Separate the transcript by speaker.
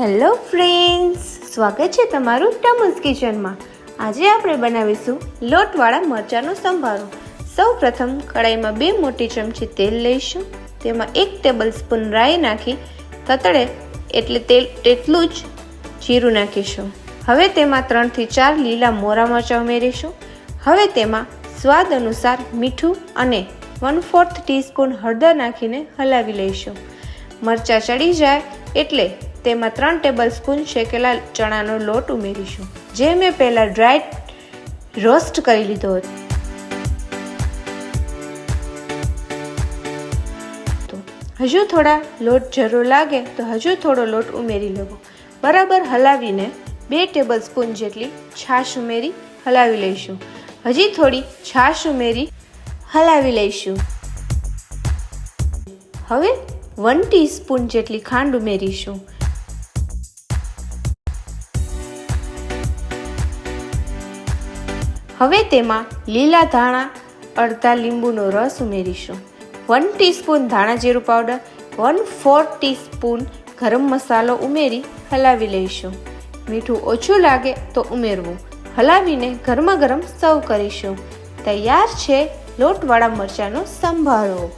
Speaker 1: Hello friends, સ્વાગત છે તમારું ટમસ કિચનમાં. આજે આપણે બનાવીશું લોટવાળા મરચાંનો સંભારો. સૌ પ્રથમ કડાઈમાં બે મોટી ચમચી તેલ લઈશું. તેમાં એક ટેબલ સ્પૂન રાઈ નાખી, તતડે એટલે તેલ તેટલું જ જીરું નાખીશું. હવે તેમાં ત્રણથી ચાર લીલા મોરા મરચાં ઉમેરીશું. હવે તેમાં સ્વાદ અનુસાર મીઠું અને વન ફોર્થ ટીસ્પૂન હળદર નાખીને હલાવી લઈશું. મરચાં ચડી જાય એટલે તેમાં ત્રણ ટેબલ સ્પૂન શેકેલા ચણાનો લોટ ઉમેરીશું, જે મેં પહેલાં ડ્રાય રોસ્ટ કરી લીધો હતો. હજુ થોડા લોટ જરૂર લાગે તો હજુ થોડો લોટ ઉમેરી લેવો. બરાબર હલાવીને બે ટેબલ સ્પૂન જેટલી છાશ ઉમેરી હલાવી લઈશું. હજી થોડી છાશ ઉમેરી હલાવી લઈશું. હવે વન ટીસ્પૂન જેટલી ખાંડ ઉમેરીશું. હવે તેમાં લીલા ધાણા, અડધા લીંબુનો રસ ઉમેરીશું. વન ટીસ્પૂન ધાણા જીરું પાવડર વન ફોર ટીસ્પૂન ગરમ મસાલો ઉમેરી હલાવી લઈશું. મીઠું ઓછું લાગે તો ઉમેરવું. હલાવીને ગરમા ગરમ સર્વ કરીશું. તૈયાર છે લોટવાળા મરચાંનો સંભારો.